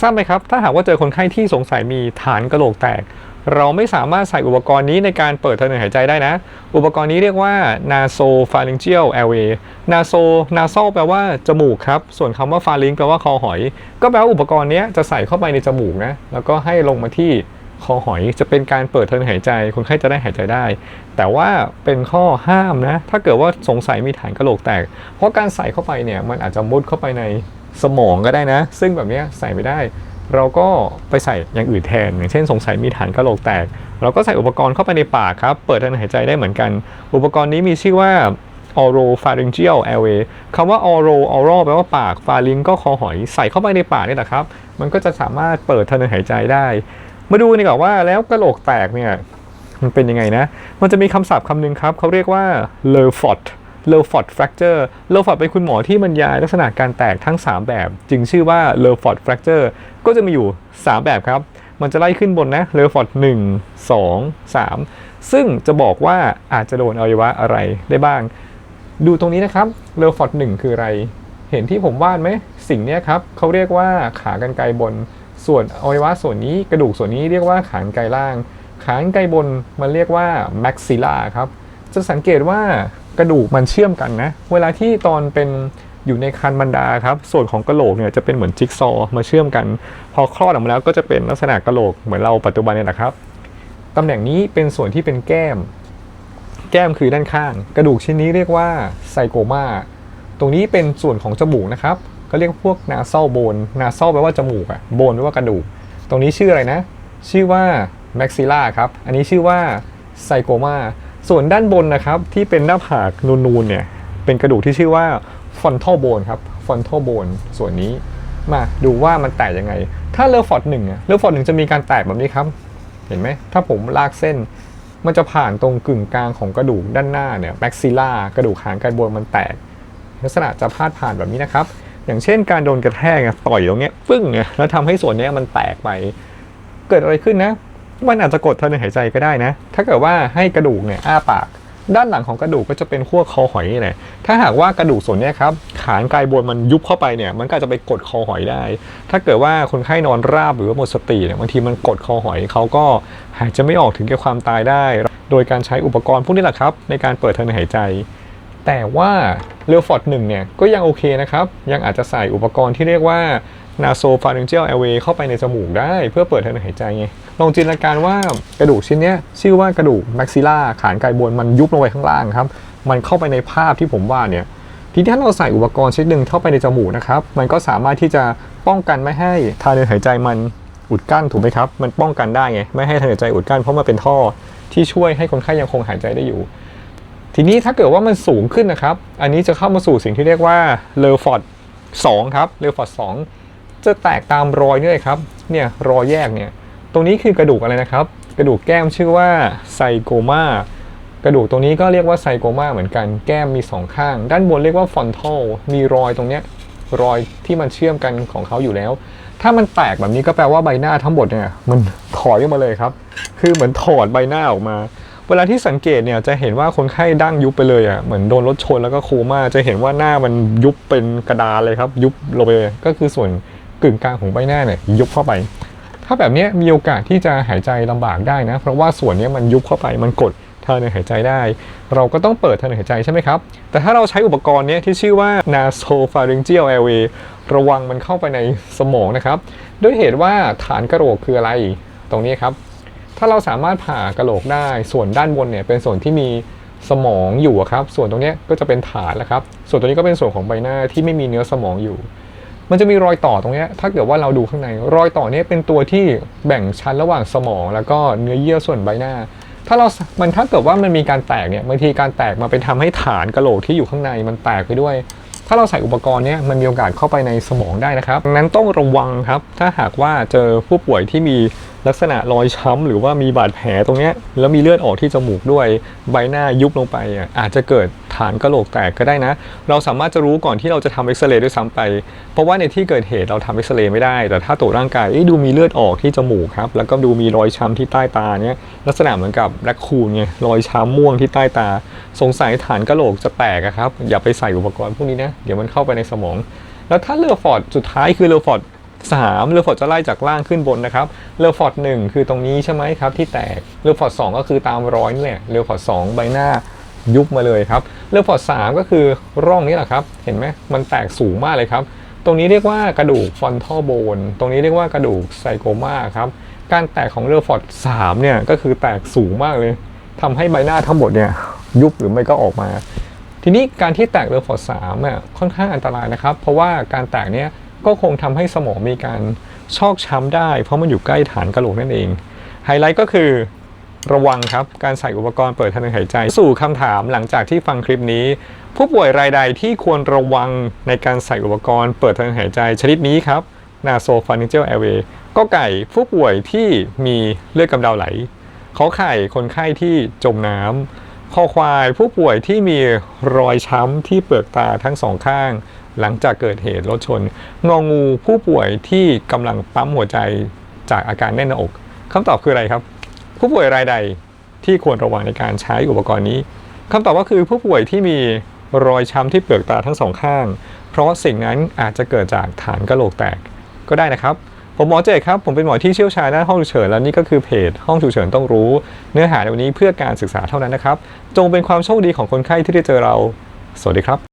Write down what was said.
ทราบไหมครับ ถ้าหากว่าเจอคนไข้ที่สงสัยมีฐานกระโหลกแตก เราไม่สามารถใส่อุปกรณ์นี้ในการเปิดทางเดินหายใจได้นะ อุปกรณ์นี้เรียกว่า nasopharyngeal airway naso nasal แปลว่าจมูกครับ ส่วนคำว่า pharynx แปลว่าคอหอย ก็แปลว่าอุปกรณ์นี้จะใส่เข้าไปในจมูกนะ แล้วก็ให้ลงมาที่คอหอยจะเป็นการเปิดทางเดินหายใจ คนไข้จะได้หายใจได้ แต่ว่าเป็นข้อห้ามนะ ถ้าเกิดว่าสงสัยมีฐานกระโหลกแตก เพราะการใส่เข้าไปเนี่ยมันอาจจะมุดเข้าไปใน สมองก็ได้นะ ซึ่งแบบนี้ใส่ไม่ได้ เราก็ไปใส่อย่างอื่นแทน อย่างเช่นสงสัยมีฐานกระโหลกแตก เราก็ใส่อุปกรณ์เข้าไปในปากครับ เปิดทางหายใจได้เหมือนกัน อุปกรณ์นี้มีชื่อว่า oropharyngeal airway คำว่า oro oral แปลว่าปาก pharynx ก็คอหอย ใส่เข้าไปในปากนี่แหละครับ มันก็จะสามารถเปิดทางเดินหายใจได้ มาดูดีกว่าว่าแล้วกระโหลกแตกเนี่ย มันเป็นยังไงนะ มันจะมีคำศัพท์คำหนึ่งครับ เขาเรียกว่า l e f o t เป็นคุณหมอที่บรรยายลักษณะการแตกทั้ง 3 แบบ จึงชื่อว่า Lerfort fracture ก็จะมีอยู่ 3 แบบครับ มันจะไล่ขึ้นบนนะ Lerfort 1 2 3ซึ่งจะบอกว่าอาจจะโดนอวัยวะอะไรได้บ้าง ดูตรงนี้นะครับ Lerfort 1คืออะไร เห็นที่ผมวาดไหมสิ่งนี้ครับเขาเรียกว่าขากรรไกรบน ส่วนอวัยวะส่วนนี้กระดูกส่วนนี้เรียกว่าขากรรไกรล่าง ขากรรไกรบนมันเรียกว่า maxilla ครับจะสังเกตว่า กระดูกมันเชื่อมกันนะ เวลาที่ตอนเป็นอยู่ในคันบรรดาครับ ส่วนของกระโหลกเนี่ยจะเป็นเหมือนจิ๊กซอว์มาเชื่อมกัน พอคลอดออกมาแล้วก็จะเป็นลักษณะกระโหลกเหมือนเราปัจจุบันเนี่ยนะครับตำแหน่งนี้เป็นส่วนที่เป็นแก้ม แก้มคือด้านข้าง กระดูกชิ้นนี้เรียกว่าไซโกมาตรงนี้เป็นส่วนของจมูกนะครับ ก็เรียกพวกนาซ a ลโบน นาซ a ลแปลว่าจมูกอะโบนแปลว่ากระดูก ตรงนี้ชื่ออะไรนะ ชื่อว่าแม็กซิล่าครับ อันนี้ชื่อว่าไซโกมา ส่วนด้านบนนะครับที่เป็นหน้าผากนูนๆเนี่ยเป็นกระดูกที่ชื่อว่าฟอนทัลโบนครับฟอนทัลโบนส่วนนี้มาดูว่ามันแตกยังไง ถ้าเลอฟอร์ดหนึ่งอะเลอฟอร์ดหนึ่งจะมีการแตกแบบนี้ครับ เห็นไหม ถ้าผมลากเส้น มันจะผ่านตรงกึ่งกลางของกระดูกด้านหน้าเนี่ยแม็กซิล่ากระดูกหางการบนมันแตก ลักษณะจะพาดผ่านแบบนี้นะครับ อย่างเช่นการโดนกระแทกอะต่อยตรงเนี้ยปึ้งแล้วทำให้ส่วนเนี้ยมันแตกไป เกิดอะไรขึ้นนะ มันอาจจะกดทางเดินหายใจก็ได้นะ ถ้าเกิดว่าให้กระดูกเนี่ยอ้าปาก ด้านหลังของกระดูกก็จะเป็นขั้วคอหอยนี่แหละถ้าหากว่ากระดูกส่วนเนี้ยครับขานกายบนมันยุบเข้าไปเนี่ย มันก็จะไปกดคอหอยได้ ถ้าเกิดว่าคนไข้นอนราบหรือว่าหมดสติเนี่ยบางทีมันกดคอหอยเขาก็หายใจไม่ออกถึงแก่ความตายได้ โดยการใช้อุปกรณ์พวกนี้แหละครับ ในการเปิดทางเดินหายใจ แต่ว่าเรลฟอร์ดหนึ่งเนี่ยก็ยังโอเคนะครับ ยังอาจจะใส่อุปกรณ์ที่เรียกว่า nasopharyngeal airway เข้าไปในจมูกได้ เพื่อเปิดทางเดินหายใจไงลองจินตนาการว่ากระดูกชิ้นเนี้ยชื่อว่ากระดูก maxilla ขานไกบนมันยุบลงไปข้างล่างครับ มันเข้าไปในภาพที่ผมว่าเนี่ยทีนี้ถ้าเราใส่อุปกรณ์ชิ้นหนึ่งเข้าไปในจมูกนะครับ มันก็สามารถที่จะป้องกันไม่ให้ทางเดินหายใจมันอุดกั้นถูกไหมครับ มันป้องกันได้ไง ไม่ให้ทางเดินหายใจอุดกั้นเพราะมันเป็นท่อที่ช่วยให้คนไข้ยังคงหายใจได้อยู่ ทีนี้ถ้าเกิดว่ามันสูงขึ้นนะครับ อันนี้จะเข้ามาสู่สิ่งที่เรียกว่าเลอฟอร์ด2ครับเลอฟอร์ด2 จะแตกตามรอยนี่เลยครับเนี่ยรอยแยกเนี่ยตรงนี้คือกระดูกอะไรนะครับ กระดูกแก้มชื่อว่าไซโกมากระดูกตรงนี้ก็เรียกว่าไซโกมาเหมือนกันแก้มมีสองข้าง ด้านบนเรียกว่าฟอนทัลมีรอยตรงเนี้ยรอยที่มันเชื่อมกันของเขาอยู่แล้ว ถ้ามันแตกแบบนี้ก็แปลว่าใบหน้าทั้งหมดเนี่ยมันถอยออกมาเลยครับ คือเหมือนถอดใบหน้าออกมา เวลาที่สังเกตเนี่ยจะเห็นว่าคนไข้ดั้งยุบไปเลยอะเหมือนโดนรถชนแล้วก็โคม่าจะเห็นว่าหน้ามันยุบเป็นกระดาษเลยครับ ยุบลงไปเลยก็คือส่วน กึ่งกลางของใบหน้าเนี่ยยุบเข้าไป ถ้าแบบนี้มีโอกาสที่จะหายใจลำบากได้นะ เพราะว่าส่วนนี้มันยุบเข้าไปมันกดทางเดินหายใจได้ เราก็ต้องเปิดทางเดินหายใจใช่ไหมครับ แต่ถ้าเราใช้อุปกรณ์นี้ที่ชื่อว่า nasopharyngeal airway ระวังมันเข้าไปในสมองนะครับ ด้วยเหตุว่าฐานกระโหลกคืออะไร ตรงนี้ครับ ถ้าเราสามารถผ่ากระโหลกได้ ส่วนด้านบนเนี่ยเป็นส่วนที่มีสมองอยู่ครับ ส่วนตรงนี้ก็จะเป็นฐานแล้วครับ ส่วนตัวนี้ก็เป็นส่วนของใบหน้าที่ไม่มีเนื้อสมองอยู่ มันจะมีรอยต่อตรงนี้ถ้าเกิดว่าเราดูข้างใน รอยต่อนี้เป็นตัวที่แบ่งชั้นระหว่างสมอง แล้วก็เนื้อเยื่อส่วนใบหน้า ถ้าเรา มันถ้าเกิดว่ามันมีการแตกเนี่ยบางทีการแตกมาเป็นทำให้ฐานกระโหลกที่อยู่ข้างในมันแตกไปด้วย ถ้าเราใส่อุปกรณ์เนี่ยมันมีโอกาสเข้าไปในสมองได้นะครับดังนั้นต้องระวังครับ ถ้าหากว่าเจอผู้ป่วยที่มี ลักษณะรอยช้ำหรือว่ามีบาดแผลตรงเนี้ยแล้วมีเลือดออกที่จมูกด้วยใบหน้ายุบลงไปอะอาจจะเกิดฐานกระโหลกแตกก็ได้นะ เราสามารถจะรู้ก่อนที่เราจะทำเอ็กซเรย์ด้วยซ้ำไป เพราะว่าในที่เกิดเหตุเราทำเอ็กซเรย์ไม่ได้ แต่ถ้าตรวจร่างกายดูมีเลือดออกที่จมูกครับแล้วก็ดูมีรอยช้ำที่ใต้ตาเนี้ยลักษณะเหมือนกับแรคคูนไงรอยช้ำม่วงที่ใต้ตา สงสัยฐานกระโหลกจะแตกครับอย่าไปใส่อุปกรณ์พวกนี้นะเดี๋ยวมันเข้าไปในสมอง แล้วถ้าเลือฟอร์ดสุดท้ายคือเลือฟอร์ด 3เรือฟอร์ดจะไล่จากล่างขึ้นบนนะครับเรือฟอร์ด1คือตรงนี้ใช่ไหมครับที่แตกเรือฟอร์ด2ก็คือตามรอยนี่แหละเรือฟอร์ด2ใบหน้ายุบมาเลยครับเรือฟอร์ด3ก็คือร่องนี้แหละครับ เห็นไหมมันแตกสูงมากเลยครับ ตรงนี้เรียกว่ากระดูกฟอนทัลโบนตรงนี้เรียกว่ากระดูกไซโกมาครับการแตกของเรือฟอร์ด3เนี่ยก็คือแตกสูงมากเลยทำให้ใบหน้าทั้งหมดเนี่ยยุบหรือไม่ก็ออกมา ทีนี้การที่แตกเรือฟอร์ด3อะค่อนข้างอันตรายนะครับ เพราะว่าการแตกเนี้ย ก็คงทำให้สมองมีการชอกช้ำได้ เพราะมันอยู่ใกล้ฐานกระโหลกนั่นเอง ไฮไลท์ก็คือระวังครับ การใส่อุปกรณ์เปิดทางเดินหายใจ สู่คำถามหลังจากที่ฟังคลิปนี้ ผู้ป่วยรายใดที่ควรระวังในการใส่อุปกรณ์เปิดทางเดินหายใจชนิดนี้ครับ nasopharyngeal airway ก็ไก่ผู้ป่วยที่มีเลือดกำเดาไหลขอไข่คนไข้ที่จมน้ำคอควายผู้ป่วยที่มีรอยช้ำที่เปลือกตาทั้งสองข้าง หลังจากเกิดเหตุรถชน งองูผู้ป่วยที่กำลังปั๊มหัวใจจากอาการแน่นหน้าอกคำตอบคืออะไรครับ ผู้ป่วยรายใดที่ควรระวังในการใช้อุปกรณ์นี้คำตอบก็คือผู้ป่วยที่มีรอยช้ำที่เปลือกตาทั้งสองข้าง เพราะสิ่งนั้นอาจจะเกิดจากฐานกระโหลกแตกก็ได้นะครับ ผมหมอเจคครับ ผมเป็นหมอที่เชี่ยวชาญด้านห้องฉุกเฉิน และนี่ก็คือเพจห้องฉุกเฉินต้องรู้ เนื้อหาในวันนี้เพื่อการศึกษาเท่านั้นนะครับ จงเป็นความโชคดีของคนไข้ที่ได้เจอเรา สวัสดีครับ